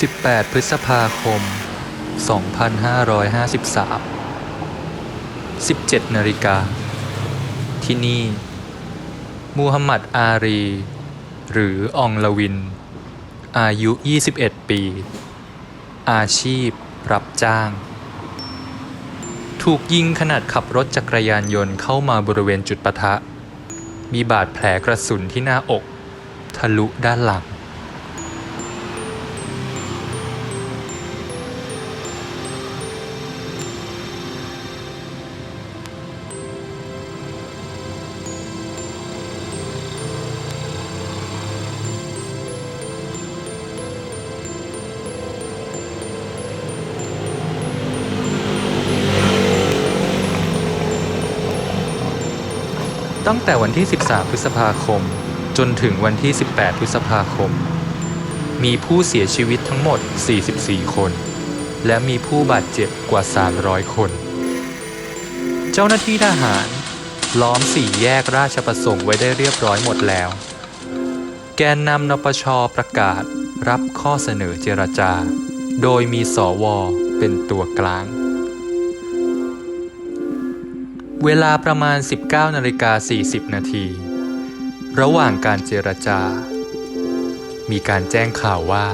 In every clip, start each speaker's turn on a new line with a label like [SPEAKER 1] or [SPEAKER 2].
[SPEAKER 1] 18 พฤษภาคม 2553 17นาฬิกา ที่นี่ มูฮัมหมัดอารี หรืออองลวิน อายุ 21 ปี อาชีพ รับจ้าง ถูกยิงขนาดขับรถจักรยานยนต์เข้ามาบริเวณจุดปะทะ มีบาดแผลกระสุนที่หน้าอก ทะลุด้านหลัง ตั้งแต่วันที่ 13 พฤษภาคม จนถึงวันที่ 18 พฤษภาคม มีผู้เสียชีวิตทั้งหมด 44 คน และมีผู้บาดเจ็บกว่า 300 คน เจ้าหน้าที่ทหารล้อมสี่แยกราชประสงค์ไว้ได้เรียบร้อยหมดแล้ว แกนนำนปชประกาศรับข้อเสนอเจรจา โดยมีสวเป็นตัวกลาง เวลาประมาณ 19นาฬิกา40 นาที ระหว่างการเจรจา มีการแจ้งข่าวว่า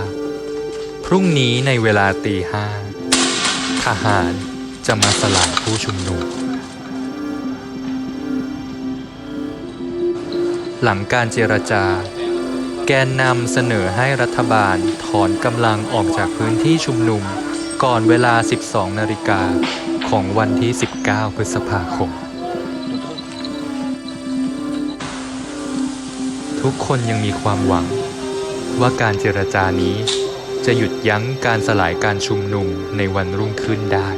[SPEAKER 1] พรุ่งนี้ในเวลาตีห้าทหารจะมาสลายผู้ชุมนุม หลังการเจรจา แกนนำเสนอให้รัฐบาลถอนกำลังออกจากพื้นที่ชุมนุม ก่อนเวลา 12 นาฬิกาของวันที่ 19 พฤษภาคม ทุกคนยังมีความหวัง ว่าการเจรจานี้จะหยุดยั้งการสลายการชุมนุมในวันรุ่งขึ้นได้